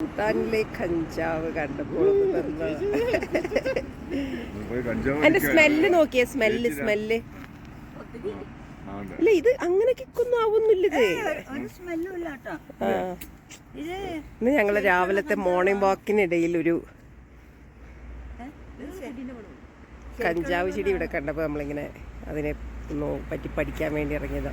ഭൂട്ടാനിലെ കഞ്ചാവ് കണ്ടപ്പോൾ അതിന്റെ സ്മെല്ല് നോക്കിയ സ്മെല്ല് സ്മെല്ല് അല്ല ഇല്ല ഇത് അങ്ങനെ കിക്കൊന്നും ആവുന്നില്ല ഇത്. ഇന്ന് ഞങ്ങൾ രാവിലത്തെ മോർണിംഗ് വാക്കിനിടയിൽ ഒരു കഞ്ചാവ് ചെടി ഇവിടെ കണ്ടപ്പോൾ നമ്മളിങ്ങനെ അതിനെ ഒന്ന് പറ്റി പഠിക്കാൻ വേണ്ടി ഇറങ്ങിയതാ.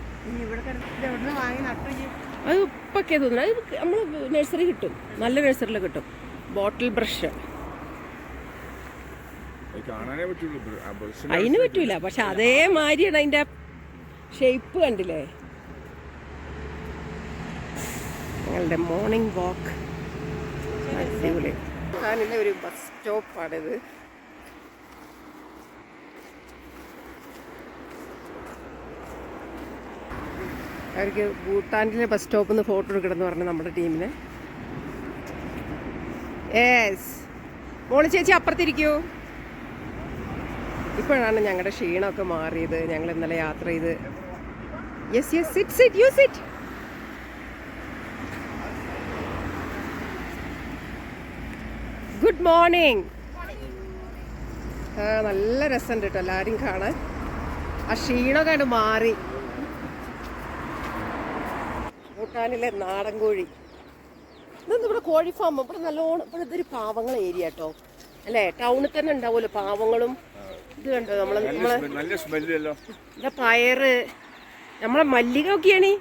അത് ഇപ്പൊക്കെ തോന്നുന്നു. അത് നമ്മൾ നഴ്സറി കിട്ടും. നല്ല നഴ്സറിയിൽ കിട്ടും. ബോട്ടിൽ ബ്രഷ് അതിന് പറ്റൂല. പക്ഷെ അതേമാതിരിയാണ് അതിന്റെ ഷേപ്പ് കണ്ടില്ലേ? ഞങ്ങളുടെ മോർണിംഗ് വാക്ക് അടിപൊളി. ഞാനിലെ ഒരു ബസ് സ്റ്റോപ്പാണിത് അവർക്ക് ഭൂട്ടാനിലെ ബസ് സ്റ്റോപ്പിൽ നിന്ന് ഫോട്ടോ എടുക്കണമെന്ന് പറഞ്ഞു നമ്മുടെ ടീമിന്. ഏസ് മോളി ചേച്ചി അപ്പുറത്തിരിക്കൂ. ഇപ്പോഴാണ് ഞങ്ങളുടെ ക്ഷീണമൊക്കെ മാറിയത്. ഞങ്ങൾ ഇന്നലെ യാത്ര ചെയ്ത്. Yes yes sit sit you sit good morning ആ നല്ല രസമുണ്ട് കേട്ടോ എല്ലാവരും കാണാൻ. ആ ക്ഷീണമൊക്കെ മാറി. ഭൂട്ടാനിലെ നാടൻ കോഴി. ഇതൊന്നും ഇവിടെ കോഴി ഫാം ഇവിടെ നല്ലോണം ഇവിടെ ഇതൊരു പാവങ്ങൾ ഏരിയ കേട്ടോ അല്ലേ? ടൗണിൽ തന്നെ ഉണ്ടാവുമല്ലോ പാവങ്ങളും. ഇത് കണ്ടോ നമ്മളെ നമ്മളെ പയറ് നമ്മളെ മല്ലിക ഒക്കെയാണ്?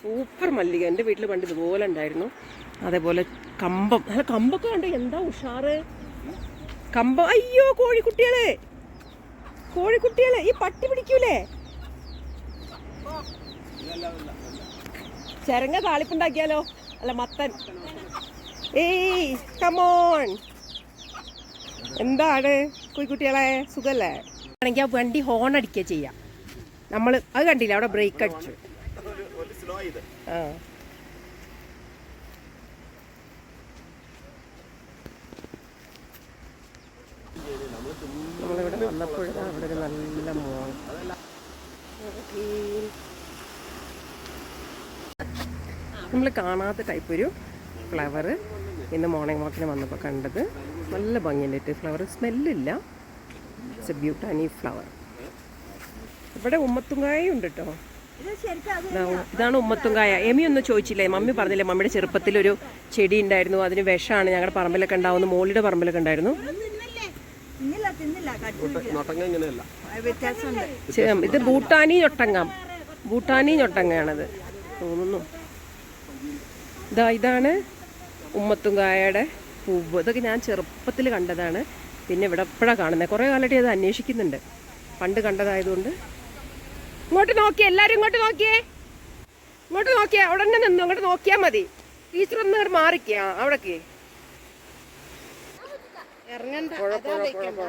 സൂപ്പർ മല്ലിക. എന്റെ വീട്ടിൽ പണ്ട് ഇതുപോലെ ഉണ്ടായിരുന്നു. അതേപോലെ കമ്പം. നല്ല കമ്പൊക്കെ കണ്ടോ? എന്താ ഉഷാറ്? കമ്പം. അയ്യോ കോഴിക്കുട്ടികളെ. കോഴിക്കുട്ടികളെ ഈ പട്ടി പിടിക്കൂലേ? ചരങ്ങ താളിപ്പുണ്ടാക്കിയാലോ? അല്ല മത്തൻ. ഏയ് കമോൺ എന്താണ് കുട്ടികളെ സുഖല്ലേ? ആണെങ്കിൽ ആ വണ്ടി ഹോൺ അടിക്കുക ചെയ്യാം. നമ്മൾ അത് കണ്ടില്ല? അവിടെ ബ്രേക്ക് അടിച്ചു. ആ. നമ്മളിവിടെ വന്നപ്പോഴാണ് അവിടെ ഒരു നല്ല മോൾ നമ്മൾ കാണാത്ത ടൈപ്പ് ഒരു ഫ്ലവർ ഇന്ന് മോർണിംഗ് വാക്കിന് വന്നപ്പോൾ കണ്ടത്. നല്ല ഭംഗിയുണ്ട് ഫ്ലവർ സ്മെല്ലില്ല. ഇറ്റ്സ് എ ബ്യൂട്ടാനി ഫ്ലവർ ഇവിടെ ഉമ്മത്തുങ്കായ ഉണ്ട് കേട്ടോ. ഇതാണ് ഉമ്മത്തുങ്കായ. എമി ഒന്നും ചോദിച്ചില്ലേ? മമ്മി പറഞ്ഞില്ലേ മമ്മിയുടെ ചെറുപ്പത്തിലൊരു ചെടി ഉണ്ടായിരുന്നു. അതിന് വിഷമാണ്. ഞങ്ങളുടെ പറമ്പിലൊക്കെ ഉണ്ടാവുന്നു. മോളിയുടെ പറമ്പിലൊക്കെ ഉണ്ടായിരുന്നു. ഇത് ഭൂട്ടാനി ഞൊട്ടങ്ങ. ഭൂട്ടാനി ഞൊട്ടങ്ങയാണത് തോന്നുന്നു. ഇതാ ഇതാണ് ഉമ്മത്തുങ്കായയുടെ പൂവ്. ഇതൊക്കെ ഞാൻ ചെറുപ്പത്തിൽ കണ്ടതാണ്. പിന്നെ ഇവിടെ എപ്പോഴാണ് കാണുന്നത് കുറേ കാലമായിട്ട് അത് അന്വേഷിക്കുന്നുണ്ട്. പണ്ട് കണ്ടതായതുകൊണ്ട്. ഇങ്ങോട്ട് നോക്കിയേ എല്ലാവരും ഇങ്ങോട്ട് നോക്കിയേ. ഇങ്ങോട്ട് നോക്കിയാ അവിടെ തന്നെ നിന്നു. അങ്ങോട്ട് നോക്കിയാൽ മതി. ടീച്ചർ ഒന്ന് അങ്ങോട്ട് മാറിക്കാ. അവിടേക്ക്. ഇറങ്ങണ്ട. അതാ വെക്കണ്ട.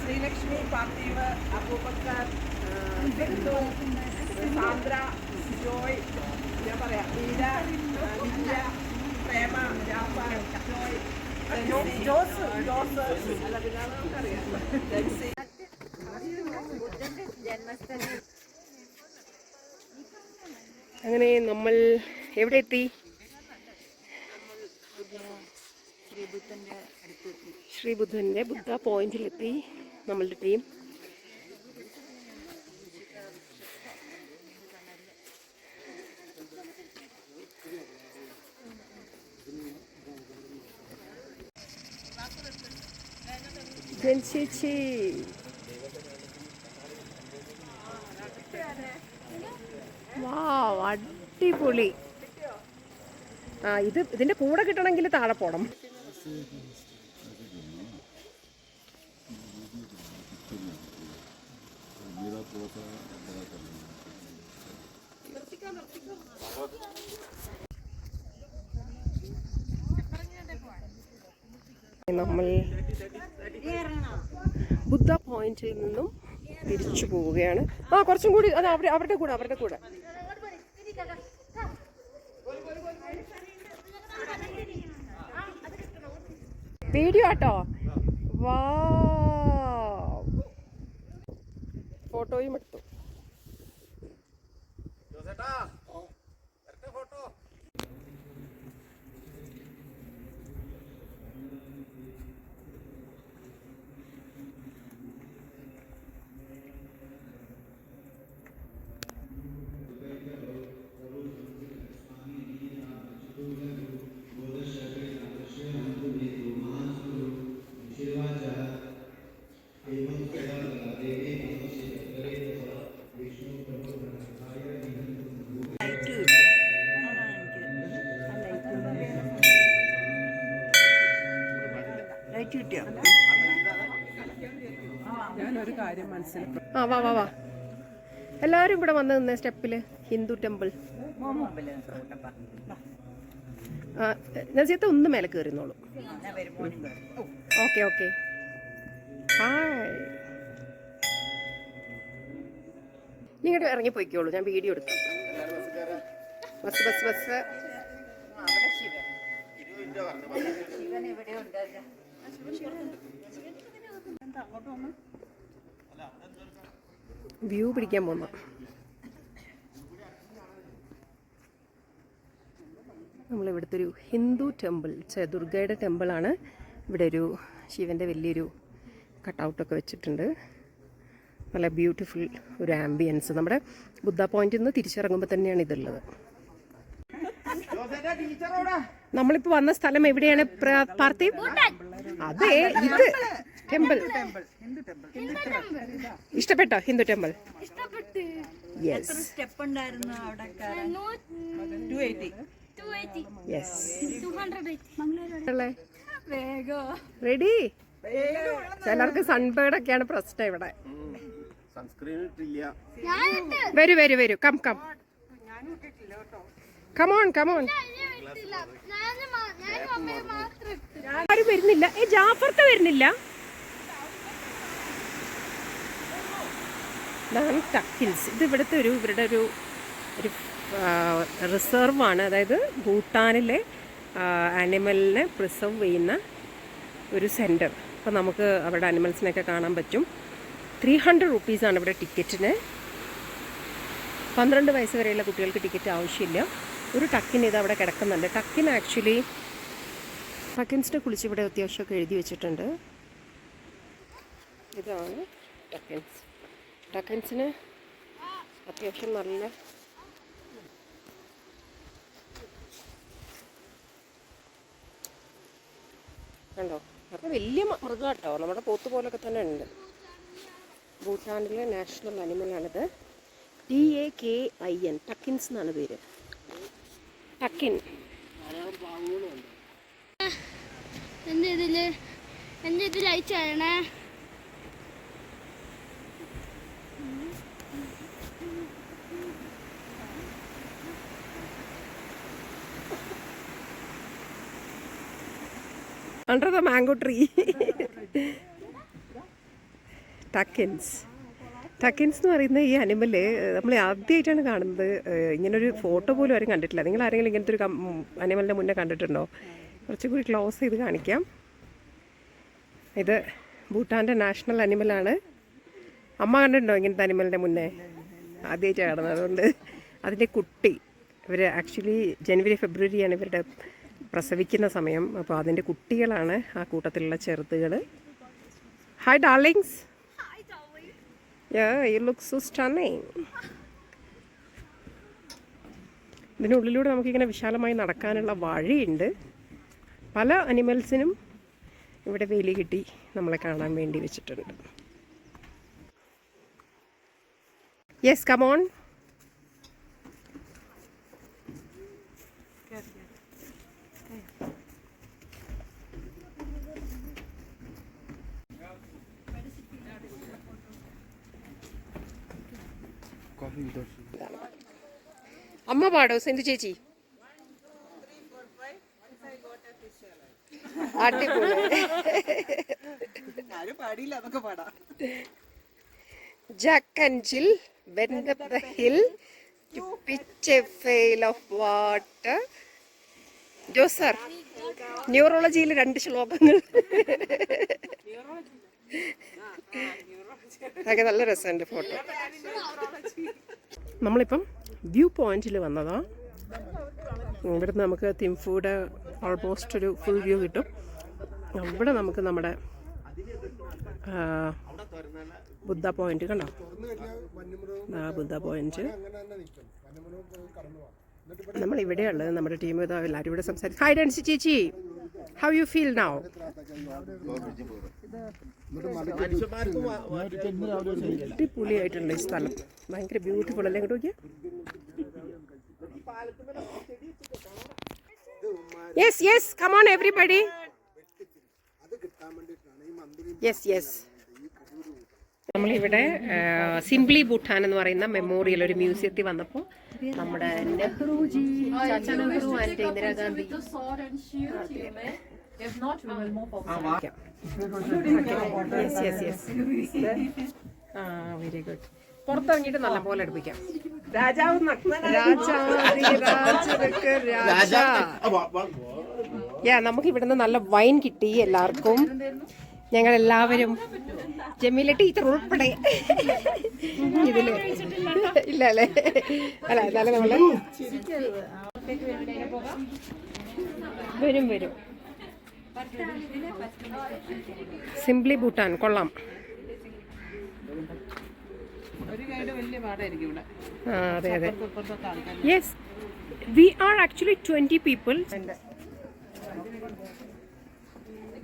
ശ്രീലക്ഷ്മി പാർത്ഥീവ് അബൂബക്കർ ജോയ് ഞാൻ പറയാം വീര വിദ്യ പ്രേമ ജാഫർ ജോയ് ജോസ് ജോസ് അല്ല അങ്ങനെ നമ്മൾ എവിടെ എത്തി? ശ്രീബുദ്ധന്റെ ബുദ്ധ പോയിന്റിലെത്തി നമ്മളുടെ ടീം. ചേച്ചി വാ അടിപൊളി. ആ ഇത് ഇതിന്റെ കൂടെ കിട്ടണമെങ്കിൽ താഴെ പോണം. നമ്മൾ ബുദ്ധ പോയിന്റിൽ നിന്നും തിരിച്ചു പോവുകയാണ്. ആ കുറച്ചും കൂടി അത് അവരുടെ അവരുടെ കൂടെ അവരുടെ കൂടെ. വീഡിയോ ആട്ടോ. വാ ഫോട്ടോയും എടുത്തു. ലൈറ്റ് കിട്ടും അതാണ് എനിക്ക് ലൈറ്റ് കാര്യം മനസ്സിലാക്കി. ആ വാ വാ വാ. എല്ലാവരും ഇവിടെ വന്ന് നിന്ന സ്റ്റെപ്പിൽ ഹിന്ദു ടെമ്പിൾ. നസീത്ത ഒന്ന് മേലെ കയറിന്നോളൂ ഓക്കെ ഓക്കെ. ഹായ്. നിങ്ങോട്ട് ഇറങ്ങി പോയിക്കോളൂ. ഞാൻ വീഡിയോ എടുത്തു ബസ് ബസ് ബസ്. ശിവൻ ഇവിടെ ഉണ്ടല്ലോ. വ്യൂ പിടിക്കാൻ പോന്നു. നമ്മളിവിടുത്തെ ഒരു ഹിന്ദു ടെമ്പിൾ ദുർഗയുടെ ടെമ്പിളാണ്. ഇവിടെ ഒരു ശിവന്റെ വലിയൊരു കട്ടൗട്ടൊക്കെ വെച്ചിട്ടുണ്ട്. നല്ല ബ്യൂട്ടിഫുൾ ഒരു ആംബിയൻസ് നമ്മുടെ ബുദ്ധ പോയിന്റിൽ നിന്ന് തിരിച്ചിറങ്ങുമ്പോൾ തന്നെയാണ് ഇതുള്ളത്. നമ്മളിപ്പോൾ വന്ന സ്ഥലം എവിടെയാണ്? പാർത്തി? അതെ ഇത് ടെമ്പിൾ. ഇഷ്ടപ്പെട്ടോ? ഹിന്ദു ടെമ്പിൾ. യെസ് സ്റ്റെപ്പ് ഉണ്ടായിരുന്നു അവിടെ റെഡി ചിലർക്ക് സൺബേർഡ് ഒക്കെയാണ് പ്രശ്നം ഇവിടെ. വരൂ വരൂ വരൂ. കം കം കമോൺ കമോൺ ആരും വരുന്നില്ല. ഏ ജാഫർക്ക് വരുന്നില്ല. ഇതാണ് ടക്ക് ഹിൽസ് ഇത് ഇവിടുത്തെ ഒരു ഇവരുടെ ഒരു ഒരു റിസർവാണ് അതായത് ഭൂട്ടാനിലെ ആനിമലിനെ പ്രിസർവ് ചെയ്യുന്ന ഒരു സെന്റർ അപ്പോൾ നമുക്ക് അവരുടെ അനിമൽസിനെയൊക്കെ കാണാൻ പറ്റും. ത്രീ ഹൺഡ്രഡ് റുപ്പീസാണ് ഇവിടെ ടിക്കറ്റിന് പന്ത്രണ്ട് വയസ്സ് വരെയുള്ള കുട്ടികൾക്ക് ടിക്കറ്റ് ആവശ്യമില്ല. ഒരു ടക്കിൻ ഇത് അവിടെ കിടക്കുന്നുണ്ട്. ടക്കിൻ ആക്ച്വലി ടക്കിൻസിനെ കുളിച്ച് ഇവിടെ അത്യാവശ്യമൊക്കെ എഴുതി വെച്ചിട്ടുണ്ട്. ഇതാണ് ടക്കിൻസ് ടക്കിൻസിന് അത്യാവശ്യം നല്ല കണ്ടോ? അത് വലിയ മൃഗം കേട്ടോ നമ്മുടെ പോത്ത് പോലൊക്കെ തന്നെ ഉണ്ട്. ഭൂട്ടാനിലെ national അനിമലാണിത്. T A K I N takins എന്നാണ് പേര്. ടക്കിൻ എന്റെ ഇതിൽ? എന്റെ ഇത് ലൈറ്റ് ചെയ്യണേ under the mango tree takins takins എന്ന് പറയുന്ന ഈ അനിമൽ നമ്മൾ ആദ്യമായിട്ടാണ് കാണുന്നത്. ഇങ്ങനൊരു ഫോട്ടോ പോലും ആരും കണ്ടിട്ടില്ല. നിങ്ങൾ ആരെങ്കിലും ഇങ്ങനത്തെ ഒരു അനിമലിന്റെ മുന്നേ കണ്ടിട്ടുണ്ടോ? കുറച്ചും കൂടി ക്ലോസ് ചെയ്ത് കാണിക്കാം. ഇത് ഭൂട്ടാന്റെ നാഷണൽ അനിമലാണ് അമ്മ കണ്ടിട്ടുണ്ടോ ഇങ്ങനത്തെ അനിമലിന്റെ മുന്നേ? ആദ്യമായിട്ടാണ് കാണുന്നത്. അതുകൊണ്ട് അതിന്റെ കുട്ടി ഇവർ ആക്ച്വലി ജനുവരി ഫെബ്രുവരിയാണ് ഇവരുടെ പ്രസവിക്കുന്ന സമയം. അപ്പോൾ അതിന്റെ കുട്ടികളാണ് ആ കൂട്ടത്തിലുള്ള ചെറുത്തുകൾ hi darlings Yeah, you look so stunning. ഇതിനുള്ളിലൂടെ നമുക്കിങ്ങനെ വിശാലമായി നടക്കാനുള്ള വഴിയുണ്ട്. പല അനിമൽസിനും ഇവിടെ വേലി കിട്ടി നമ്മളെ കാണാൻ വേണ്ടി വെച്ചിട്ടുണ്ട്. യെസ് കമോൺ അമ്മ പാടോ സെന്തു ചേച്ചി? അടിപൊളി. ആരും പാടിയില്ല എന്നൊക്കെ പാടാം. Jack and Jill went up the hill to pitch a pail of water. Jose sir ന്യൂറോളജിയിൽ രണ്ട് ശ്ലോകങ്ങൾ. അതൊക്കെ നല്ല രസമുണ്ട് ഫോട്ടോ. നമ്മളിപ്പം വ്യൂ പോയിന്റിൽ വന്നതാ. ഇവിടുന്ന് നമുക്ക് തിംഫൂഡ് ഓൾമോസ്റ്റ് ഒരു ഫുൾ വ്യൂ കിട്ടും. അവിടെ നമുക്ക് നമ്മുടെ ബുദ്ധ പോയിന്റ് കണ്ടോ? ആ ബുദ്ധ പോയിന്റ്. നമ്മൾ ഇവിടെയുള്ളത് നമ്മുടെ ടീം ഇതാ എല്ലാവരും ഇവിടെ സംസാരിക്കും ഹൈ ഡാൻസി ചേച്ചി. ഹൗ യു ഫീൽ നൗ അടിപൊളിയായിട്ടുണ്ട് ഈ സ്ഥലം. ഭയങ്കര ബ്യൂട്ടിഫുൾ അല്ലേ? ഇങ്ങോട്ട് നോക്കിയാ. Yes yes come on everybody yes yes നമ്മളിവിടെ സിംപ്ലി ബുട്ടാൻ എന്ന് പറയുന്ന മെമ്മോറിയൽ ഒരു മ്യൂസിയത്തിൽ വന്നപ്പോൾ നമ്മുടെ Nehruji Chacha Nehru and Indira Gandhi. Very good പുറത്തിറങ്ങിയിട്ട് നല്ല പോലെ എടുപ്പിക്കാം രാജാവ് രാജാ യാ നമുക്ക് ഇവിടുന്ന് നല്ല വൈൻ കിട്ടി എല്ലാവർക്കും. ഞങ്ങൾ എല്ലാവരും ജമീല ടീച്ചർ ഉൾപ്പെടെ. ഇതിൽ ഇല്ല അല്ലേ? അല്ല എന്നാലും നമ്മൾ വരും വരും. സിംപ്ലി ഭൂട്ടാൻ കൊള്ളാം. ആ അതെ അതെ. Yes we are actually twenty people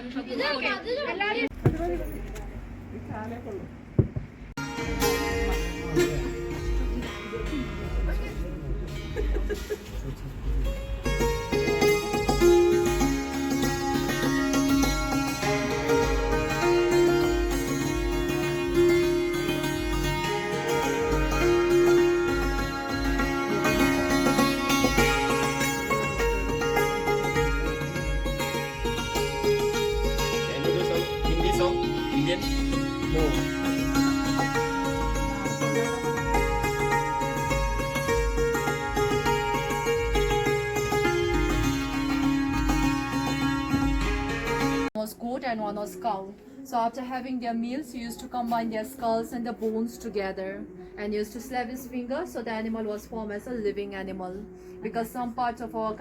ترجمة and one was cow. So after having their meals, he used to combine their skulls and the bones together and used to slap his finger so the animal was formed as a living animal. Because some parts of our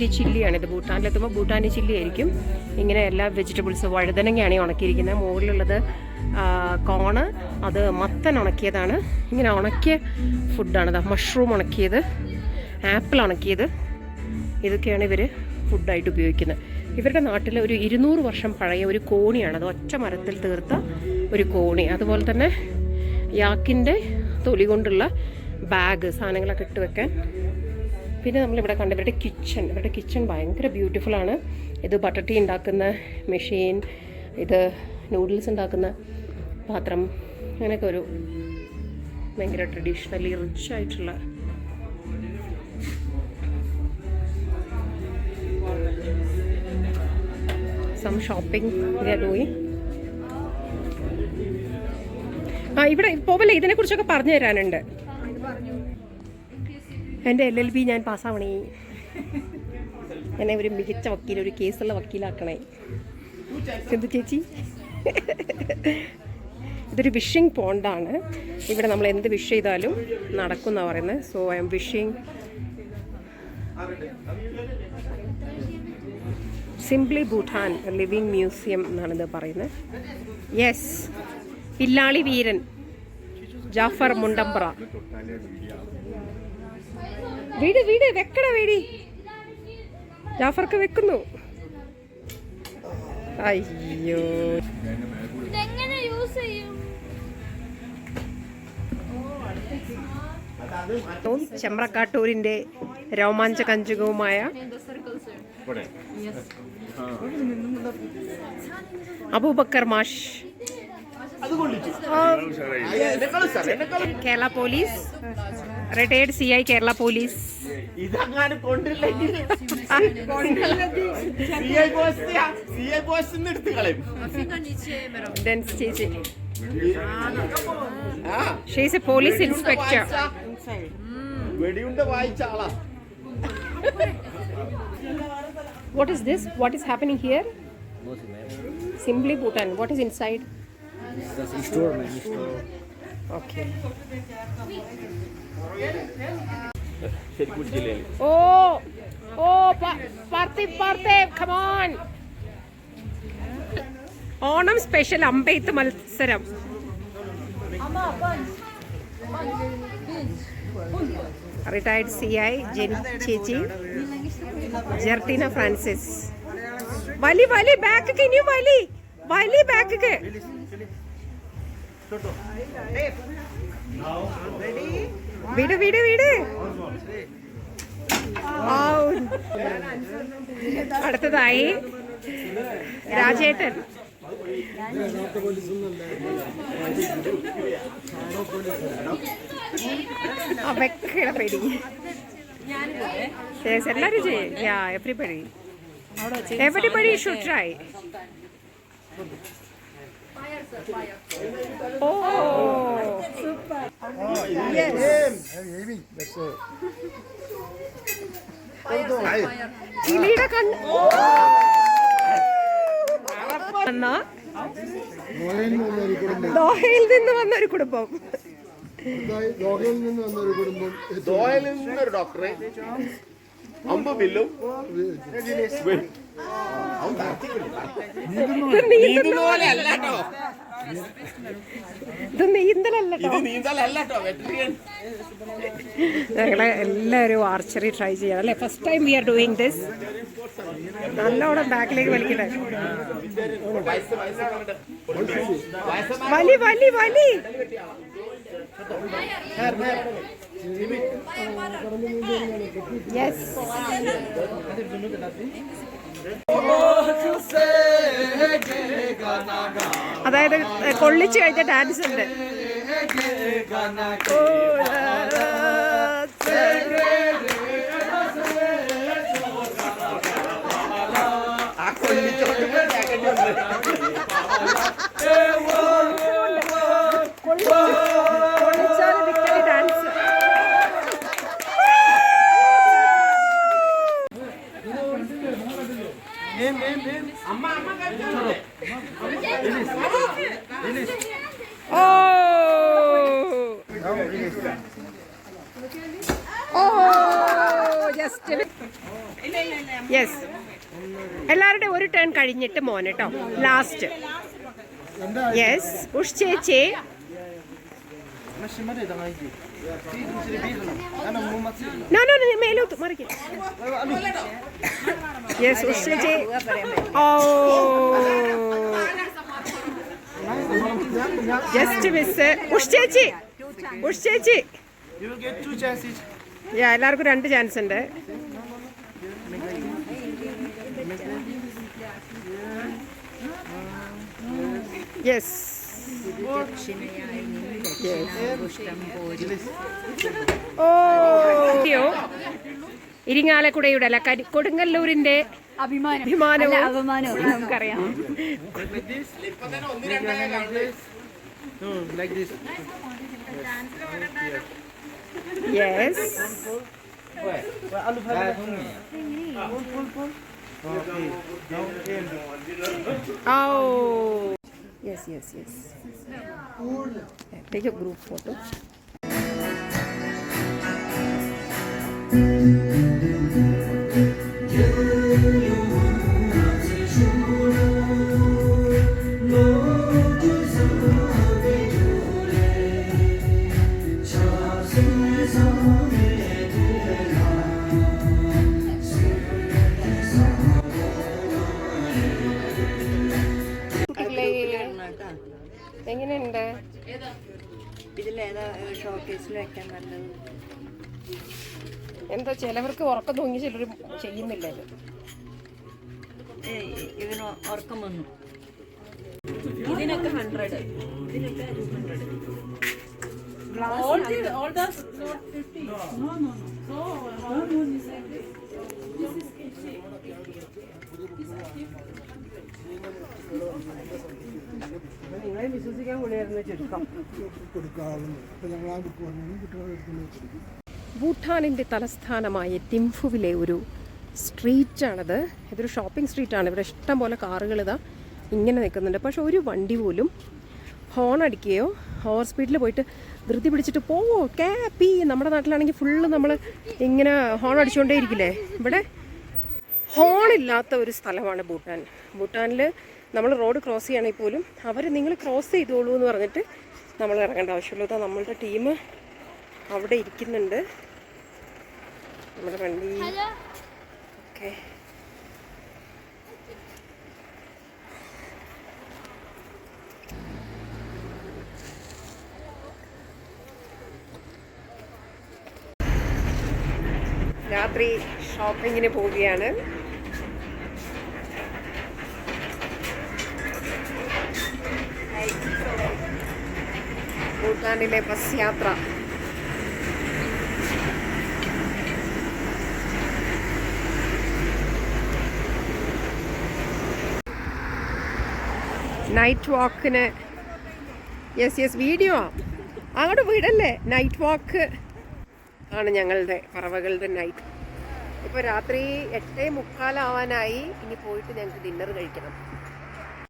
Kashmiri ചില്ലിയാണ് ഇത്. ഭൂട്ടാനിലെത്തുമ്പോൾ Bhutani chilli ആയിരിക്കും ഇങ്ങനെ എല്ലാ vegetables വഴുതനങ്ങയാണ് ഉണക്കിയിരിക്കുന്നത്. മുകളിലുള്ളത് cone അത് മത്തൻ ഉണക്കിയതാണ്. ഇങ്ങനെ ഉണക്കിയ ഫുഡാണ് ഇതാ mushroom ഉണക്കിയത് apple ഉണക്കിയത്. ഇതൊക്കെയാണ് ഇവർ ഫുഡായിട്ട് ഉപയോഗിക്കുന്നത്. ഇവരുടെ നാട്ടിൽ ഒരു ഇരുന്നൂറ് വർഷം പഴയ ഒരു കോണിയാണ്. അത് ഒറ്റ മരത്തിൽ തീർത്ത ഒരു കോണി. അതുപോലെ തന്നെ യാക്കിന്റെ തൊലി കൊണ്ടുള്ള ബാഗ് സാധനങ്ങളൊക്കെ ഇട്ട് വെക്കാൻ പിന്നെ നമ്മളിവിടെ കണ്ട ഇവരുടെ കിച്ചൺ ഇവരുടെ കിച്ചൺ ഭയങ്കര ബ്യൂട്ടിഫുൾ ആണ്. ഇത് ബട്ടർ ടീ ഉണ്ടാക്കുന്ന മെഷീൻ ഇത് നൂഡിൽസ് ഉണ്ടാക്കുന്ന പാത്രം അങ്ങനെയൊക്കെ ഒരു ഭയങ്കര ട്രഡീഷണലി റിച്ച് ആയിട്ടുള്ള സം ഷോപ്പിംഗ് ഡൂയിങ് ആ ഇവിടെ പോവല്ലേ? ഇതിനെക്കുറിച്ചൊക്കെ പറഞ്ഞു തരാനുണ്ട്. എന്റെ എൽ എൽ ബി ഞാൻ പാസ്സാവണേ. എന്നെ ഒരു മികച്ച വക്കീൽ ഒരു കേസുള്ള വക്കീലാക്കണേ. സിന്ധു ചേച്ചി. ഇതൊരു വിഷിംഗ് പോണ്ടാണ് ഇവിടെ നമ്മൾ എന്ത് വിഷ് ചെയ്താലും നടക്കും എന്നാണ് പറയുന്നത് so I'm wishing simply Bhutan living museum എന്നാണ് ഇത് പറയുന്നത് യെസ് പില്ലാളി വീരൻ. ജാഫർ മുണ്ടമ്പ്ര. വീട് വീട് വെക്കട വേടി. ജാഫർക്ക് വെക്കുന്നു. അയ്യോ. ഇതെങ്ങനെ യൂസ് ചെയ്യും? ചെമ്പ്രക്കാട്ടൂരിന്റെ രോമാഞ്ച കഞ്ചുകവുമായ അബൂബക്കർ മാഷ്. Kerala police. Retired C I Kerala police ഇതങ്ങനെ കൊണ്ടില്ലെങ്കിൽ ഷീസ് എ പോലീസ് ഇൻസ്പെക്ടർ വെടിയുണ്ട വായിച്ച ആളാ What is this? What is happening here? Simply Bhutan. What is inside? Okay. Oh, oh, Pa- Parthiv, Parthiv, come on. Onam special അമ്പെയ്ത്ത് മത്സരം. Retired C I Jeni ചേച്ചി ജെർട്ടീന Francis വലി വലി back ഇനിയും വലി. വലി ബാക്ക് വിട് വിട് വിട്. അടുത്തതായി രാജേട്ടൻ. ആ വെക്കട പേടി. എല്ലാരും ചെയ്യും yeah everybody everybody should try oh കിളിയുടെ കണ്ണ് ദോഹയിൽ നിന്ന് വന്ന ഒരു കുടുംബം. ദോഹയിൽ നിന്ന് വന്ന ഒരു കുടുംബം. ദോഹയിൽ ഒരു ഡോക്ടറെ. അമ്പ് ബില്ലും. ഇത് നീന്തലല്ല ഞങ്ങളെ എല്ലാവരും ആർച്ചറി ട്രൈ ചെയ്യണം അല്ലേ? First time we are doing this നല്ലോണം ബാക്കിലേക്ക് വലിക്കട്ടെ. വലി വലി വലി. അതായത് കൊള്ളിച്ച് കഴിഞ്ഞ ഡാൻസ് ഉണ്ട്. ആ കൊല്ലിച്ചോണ്ട് കേൾക്കേണ്ടി വന്നു കൊള്ളിച്ചാൽ victory dance oh oh just yes എല്ലാവരുടെയും ഒരു ടേൺ കഴിഞ്ഞിട്ട് മോൻ കേട്ടോ ലാസ്റ്റ് യെസ് ഉഷ് ചേച്ചി. നോ നോ മേലോട്ട് മറിക്കും. യെസ് ഉഷ് ചേച്ചി. ഓ. ജസ്റ്റ് മിസ് ഉഷ് ചേച്ചി. ഉഷ് ചേച്ചി. എല്ലാവർക്കും രണ്ട് ചാൻസ് ഉണ്ട്. യെസ് ഓ ഇരിങ്ങാലക്കുടയുടെ അല്ല കരി കൊടുങ്ങല്ലൂരിന്റെ അഭിമാനം. അഭിമാനവും അപമാനവും. നമുക്കറിയാം. Yes. Oh yes yes yes. Yeah, take a group photo. ഷോക്കേസിൽ വെക്കാൻ നല്ലത് എന്താ ചിലവർക്ക് ഉറക്കം തൂങ്ങി ചിലർ ചെയ്യുന്നില്ല ഇത്. ഇവന് ഉറക്കം വന്നു. ഇതിനൊക്കെ ഹൺഡ്രഡ് ഇതിനൊക്കെ ഹൺഡ്രഡ് എടുക്കുന്നു ഭൂട്ടാനിന്റെ തലസ്ഥാനമായ തിംഫുവിലെ ഒരു സ്ട്രീറ്റാണിത്. ഇതൊരു ഷോപ്പിംഗ് സ്ട്രീറ്റാണ്. ഇവിടെ ഇഷ്ടം പോലെ കാറുകൾ ഇതാ ഇങ്ങനെ നിൽക്കുന്നുണ്ട്. പക്ഷെ ഒരു വണ്ടി പോലും ഹോൺ അടിക്കുകയോ ഓവർ സ്പീഡിൽ പോയിട്ട് ധൃതി പിടിച്ചിട്ട് പോവോ ക്യാപ്പി നമ്മുടെ നാട്ടിലാണെങ്കിൽ ഫുള്ള് നമ്മൾ ഇങ്ങനെ ഹോൺ അടിച്ചുകൊണ്ടേ ഇരിക്കില്ലേ ഇവിടെ ഹോണില്ലാത്ത ഒരു സ്ഥലമാണ് ഭൂട്ടാൻ. ഭൂട്ടാനിൽ നമ്മൾ റോഡ് ക്രോസ് ചെയ്യണമെങ്കിൽ പോലും അവർ നിങ്ങൾ ക്രോസ് ചെയ്തോളൂ എന്ന് പറഞ്ഞിട്ട് നമ്മൾ ഇറങ്ങേണ്ട ആവശ്യമുള്ളൂ അതാ നമ്മളുടെ ടീം അവിടെ ഇരിക്കുന്നുണ്ട്. നമ്മുടെ വണ്ടി. ഓക്കെ. രാത്രി ഷോപ്പിങ്ങിന് പോവുകയാണ്. ഭൂട്ടാനിലെ ബസ് യാത്ര. നൈറ്റ് വാക്കിന് യെസ് യെസ് വീഡിയോ അങ്ങോട്ട് വീടല്ലേ? നൈറ്റ് വാക്ക് ആണ് ഞങ്ങളുടെ പറവകളുടെ നൈറ്റ് ഇപ്പോൾ രാത്രി എട്ടേ മുക്കാലാവാനായി ഇനി പോയിട്ട് ഞങ്ങൾക്ക് ഡിന്നർ കഴിക്കണം.